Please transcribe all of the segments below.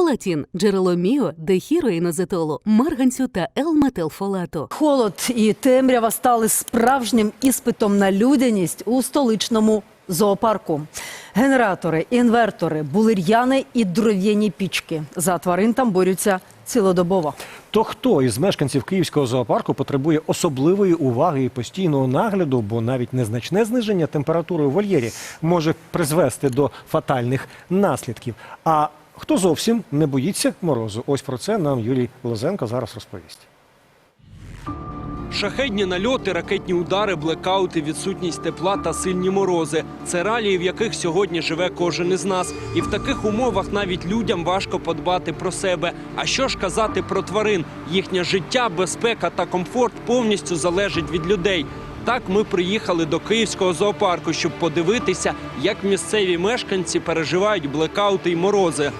Фолатін – джерело міо, дехіроїнозетолу, марганцю та Л-метилфолату. Холод і темрява стали справжнім іспитом на людяність у столичному зоопарку. Генератори, інвертори, булир'яни і дров'яні пічки. За тварин там борються цілодобово. То хто із мешканців київського зоопарку потребує особливої уваги і постійного нагляду, бо навіть незначне зниження температури у вольєрі може призвести до фатальних наслідків. А хто зовсім не боїться морозу? Ось про це нам Юрій Лозенко зараз розповість. Шахедні нальоти, ракетні удари, блекаути, відсутність тепла та сильні морози це реалії, в яких сьогодні живе кожен із нас. І в таких умовах навіть людям важко подбати про себе. А що ж казати про тварин? Їхнє життя, безпека та комфорт повністю залежить від людей. Так ми приїхали до київського зоопарку, щоб подивитися, як місцеві мешканці переживають блекаути й морози.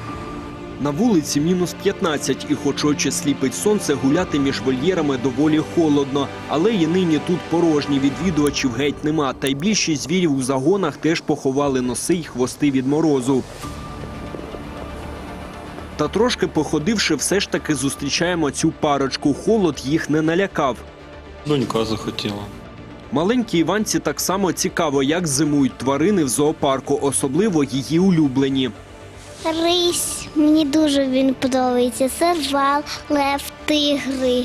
На вулиці мінус 15, і хоч очі сліпить сонце, гуляти між вольєрами доволі холодно. Але і нині тут порожні відвідувачів геть нема. Та й більшість звірів у загонах теж поховали носи й хвости від морозу. Та трошки походивши, все ж таки зустрічаємо цю парочку. Холод їх не налякав. Донька захотіла. Маленькій Іванці так само цікаво, як зимують тварини в зоопарку, особливо її улюблені. Рись, мені дуже він подобається. Сервал, лев, тигри.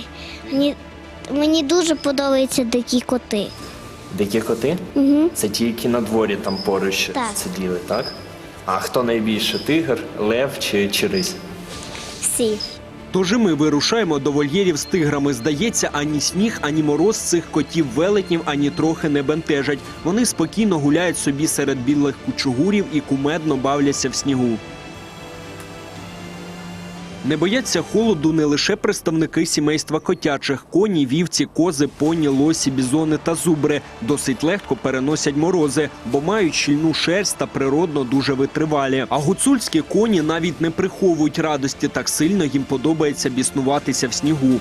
Мені, мені дуже подобаються дикі коти. Дикі коти? Угу. Це ті, які на дворі там поруч Так. сиділи, так? А хто найбільше? Тигр, лев чи, чи рись? Всі. Тож і ми вирушаємо до вольєрів з тиграми. Здається, ані сніг, ані мороз цих котів велетнів ані трохи не бентежать. Вони спокійно гуляють собі серед білих кучугурів і кумедно бавляться в снігу. Не бояться холоду не лише представники сімейства котячих коні, вівці, кози, поні, лосі, бізони та зубри. Досить легко переносять морози, бо мають щільну шерсть та природно дуже витривалі. А гуцульські коні навіть не приховують радості, так сильно їм подобається біснуватися в снігу.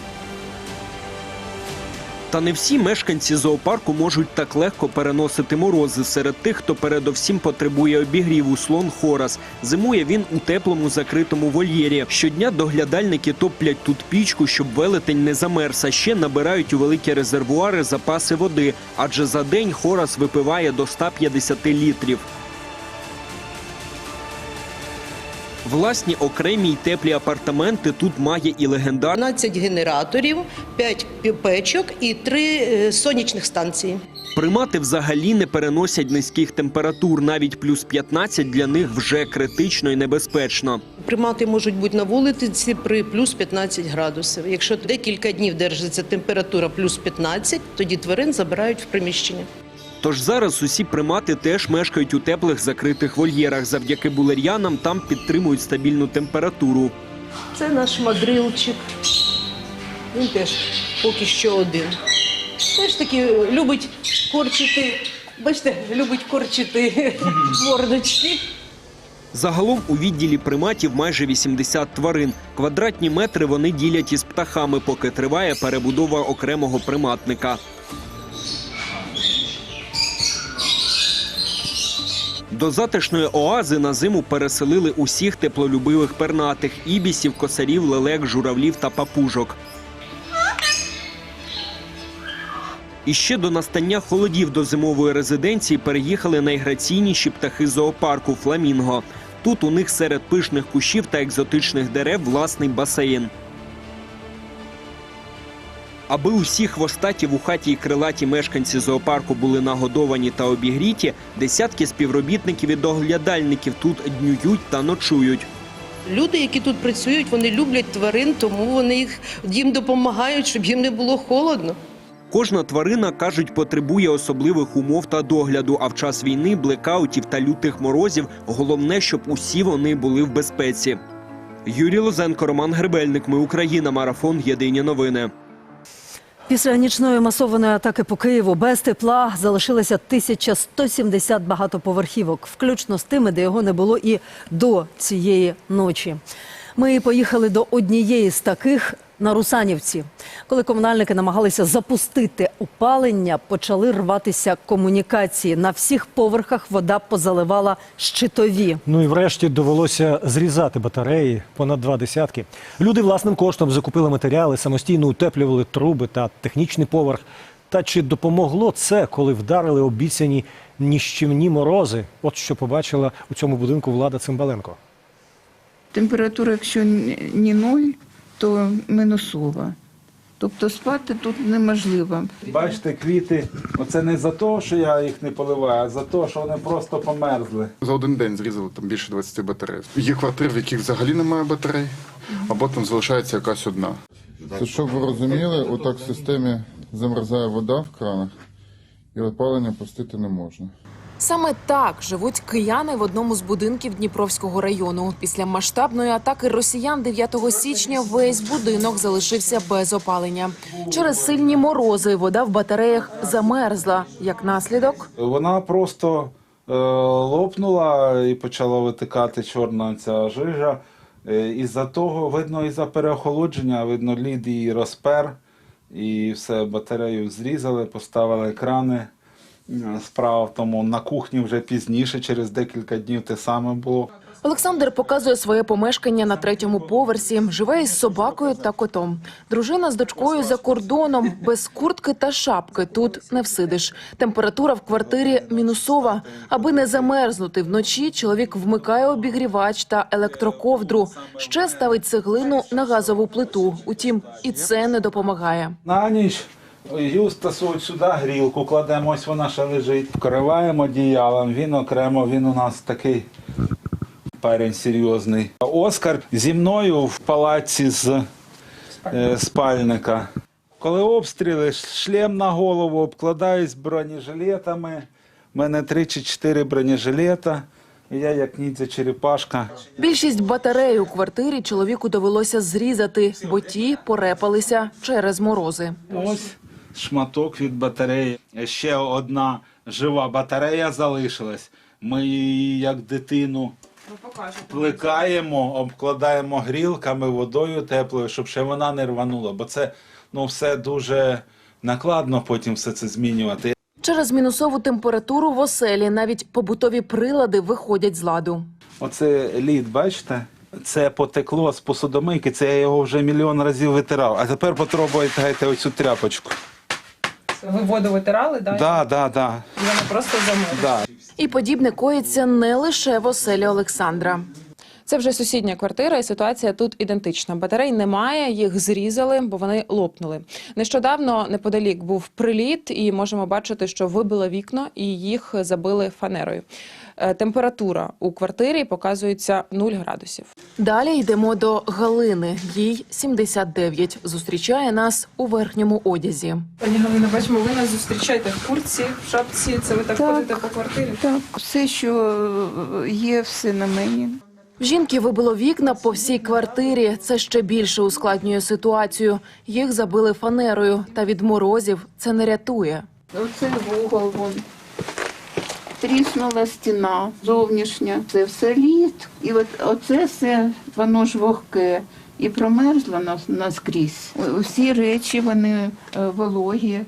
Та не всі мешканці зоопарку можуть так легко переносити морози. Серед тих, хто передовсім потребує обігріву, слон Хорас. Зимує він у теплому закритому вольєрі. Щодня доглядальники топлять тут пічку, щоб велетень не замерз. А ще набирають у великі резервуари запаси води, адже за день Хорас випиває до 150 літрів. Власні окремі й теплі апартаменти тут має і легендар 12 генераторів, 5 печок і 3 сонячних станції. Примати взагалі не переносять низьких температур. Навіть плюс 15 для них вже критично і небезпечно. Примати можуть бути на вулиці при плюс 15 градусів. Якщо декілька днів держиться температура плюс 15, тоді тварин забирають в приміщення. Тож зараз усі примати теж мешкають у теплих закритих вольєрах. Завдяки булер'янам там підтримують стабільну температуру. Це наш мадрилчик. Він теж поки що один. Теж таки любить корчити. Бачите, любить корчити мордочки. Загалом у відділі приматів майже 80 тварин. Квадратні метри вони ділять із птахами, поки триває перебудова окремого приматника. До затишної оази на зиму переселили усіх теплолюбивих пернатих ібісів, косарів, лелек, журавлів та папужок. І ще до настання холодів до зимової резиденції переїхали найграційніші птахи зоопарку фламінго. Тут у них серед пишних кущів та екзотичних дерев власний басейн. Аби усі хвостаті вухаті і крилаті мешканці зоопарку були нагодовані та обігріті, десятки співробітників і доглядальників тут днюють та ночують. Люди, які тут працюють, вони люблять тварин, тому вони їх їм допомагають, щоб їм не було холодно. Кожна тварина, кажуть, потребує особливих умов та догляду. А в час війни, блекаутів та лютих морозів головне, щоб усі вони були в безпеці. Юрій Лозенко, Роман Гребельник. Ми Україна. Марафон. Єдині новини. Після нічної масованої атаки по Києву без тепла залишилося 1170 багатоповерхівок, включно з тими, де його не було і до цієї ночі. Ми поїхали до однієї з таких на Русанівці. Коли комунальники намагалися запустити опалення, почали рватися комунікації. На всіх поверхах вода позаливала щитові. Ну і врешті довелося зрізати батареї понад два десятки. Люди власним коштом закупили матеріали, самостійно утеплювали труби та технічний поверх. Та чи допомогло це, коли вдарили обіцяні ніщівні морози? От що побачила у цьому будинку влада Цимбаленко. Температура, якщо не нуль, то мінусова. Тобто спати тут неможливо. Бачите, квіти, оце не за те, що я їх не поливаю, а за те, що вони просто померзли. За один день зрізали там більше 20 батарей. Є квартири, в яких взагалі немає батарей, або там залишається якась одна. Це щоб ви розуміли, отак в системі замерзає вода в кранах, і опалення пустити не можна. Саме так живуть кияни в одному з будинків Дніпровського району. Після масштабної атаки росіян 9 січня весь будинок залишився без опалення. Через сильні морози вода в батареях замерзла. Як наслідок, Вона просто е, лопнула і почала витикати чорна ця жижа. Е, із-за того, видно, із-за переохолодження, видно, лід її розпер, і все, батарею зрізали, поставили екрани. Справа в тому, на кухні вже пізніше, через декілька днів те саме було. Олександр показує своє помешкання на третьому поверсі. Живе із собакою та котом. Дружина з дочкою за кордоном без куртки та шапки. Тут не всидиш. Температура в квартирі мінусова. Аби не замерзнути вночі, чоловік вмикає обігрівач та електроковдру. Ще ставить цеглину на газову плиту. Утім, і це не допомагає. На ніч Юстасу от сюди грілку кладемо, ось вона ще лежить. Вкриваємо одіялом, він окремо, він у нас такий парень серйозний. Оскар зі мною в палаці з е, спальника. Коли обстріли, шлем на голову, обкладаюсь бронежилетами. У мене три чи чотири бронежилета. І я як ніндзя черепашка. Більшість батарей у квартирі чоловіку довелося зрізати, бо ті порепалися через морози. Ось шматок від батареї. Ще одна жива батарея залишилась. Ми її як дитину плекаємо, обкладаємо грілками, водою теплою, щоб ще вона не рванула. Бо це ну, все дуже накладно потім все це змінювати. Через мінусову температуру в оселі навіть побутові прилади виходять з ладу. Оце лід, бачите? Це потекло з посудомийки, це я його вже мільйон разів витирав. А тепер попробуйте дайте оцю тряпочку. Ви воду витирали, да? Да, да, да, І вона просто замерзла. да. І подібне коїться не лише в оселі Олександра. Це вже сусідня квартира, і ситуація тут ідентична. Батарей немає, їх зрізали, бо вони лопнули. Нещодавно неподалік був приліт, і можемо бачити, що вибило вікно і їх забили фанерою. Е, Температура у квартирі показується 0 градусів. Далі йдемо до Галини. Їй 79. Зустрічає нас у верхньому одязі. Пані Галина, бачимо, ви нас зустрічаєте в куртці, в шапці. Це ви так, Так. ходите по квартирі? Так, все, що е, є, все на мені. В жінки вибило вікна по всій квартирі. Це ще більше ускладнює ситуацію. Їх забили фанерою, та від морозів це не рятує. Оце вугол вон. Тріснула стіна зовнішня. Це все лід. І от оце все, воно ж вогке. І промерзло нас наскрізь. Усі речі вони е, вологі.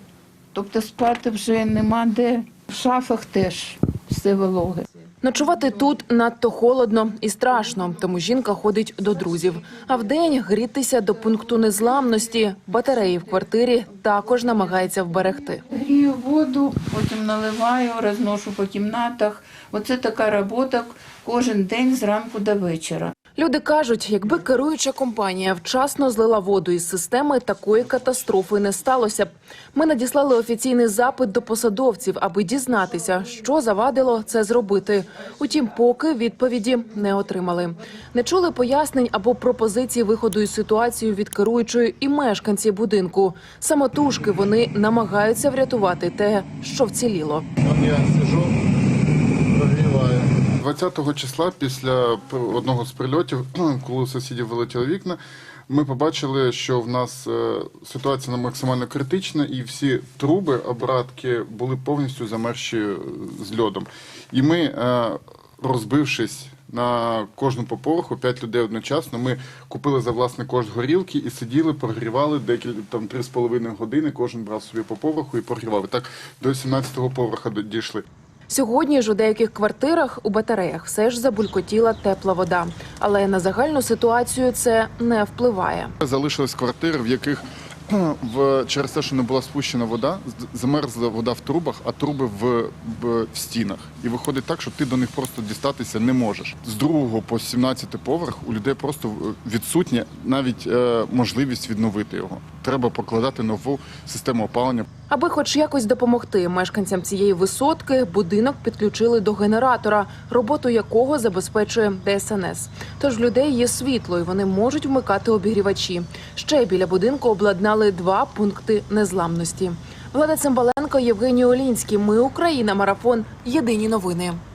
Тобто спати вже нема де. В шафах теж все вологе. Ночувати тут надто холодно і страшно, тому жінка ходить до друзів. А вдень грітися до пункту незламності. Батареї в квартирі також намагається вберегти. Грію воду, потім наливаю, розношу по кімнатах. Оце така робота кожен день зранку до вечора. Люди кажуть, якби керуюча компанія вчасно злила воду із системи, такої катастрофи не сталося б. Ми надіслали офіційний запит до посадовців, аби дізнатися, що завадило це зробити. Утім, поки відповіді не отримали. Не чули пояснень або пропозиції виходу із ситуації від керуючої і мешканці будинку. Самотужки вони намагаються врятувати те, що вціліло. Я сижу, прогріваю. 20 числа після одного з прильотів, коли у сусідів вилетіли вікна, ми побачили, що в нас е, ситуація максимально критична, і всі труби, обратки були повністю замерзші е, з льодом. І ми, е, розбившись на кожну по поверху, 5 людей одночасно. Ми купили за власний кошт горілки і сиділи, прогрівали декілька там 3,5 години. Кожен брав собі по поверху і прогрівав. І так до 17-го поверха дійшли. Сьогодні ж у деяких квартирах у батареях все ж забулькотіла тепла вода, але на загальну ситуацію це не впливає. Залишились квартири, в яких в через те, що не була спущена вода, замерзла вода в трубах, а труби в, в, в стінах. І виходить так, що ти до них просто дістатися не можеш. З другого по 17 поверх у людей просто е, відсутня навіть е, можливість відновити його. Треба покладати нову систему опалення. Аби хоч якось допомогти мешканцям цієї висотки, будинок підключили до генератора, роботу якого забезпечує ДСНС. Тож людей є світло, і вони можуть вмикати обігрівачі. Ще біля будинку обладнали два пункти незламності. Влада Цимбаленко, Євгеній Олінський. Ми Україна. Марафон. Єдині новини.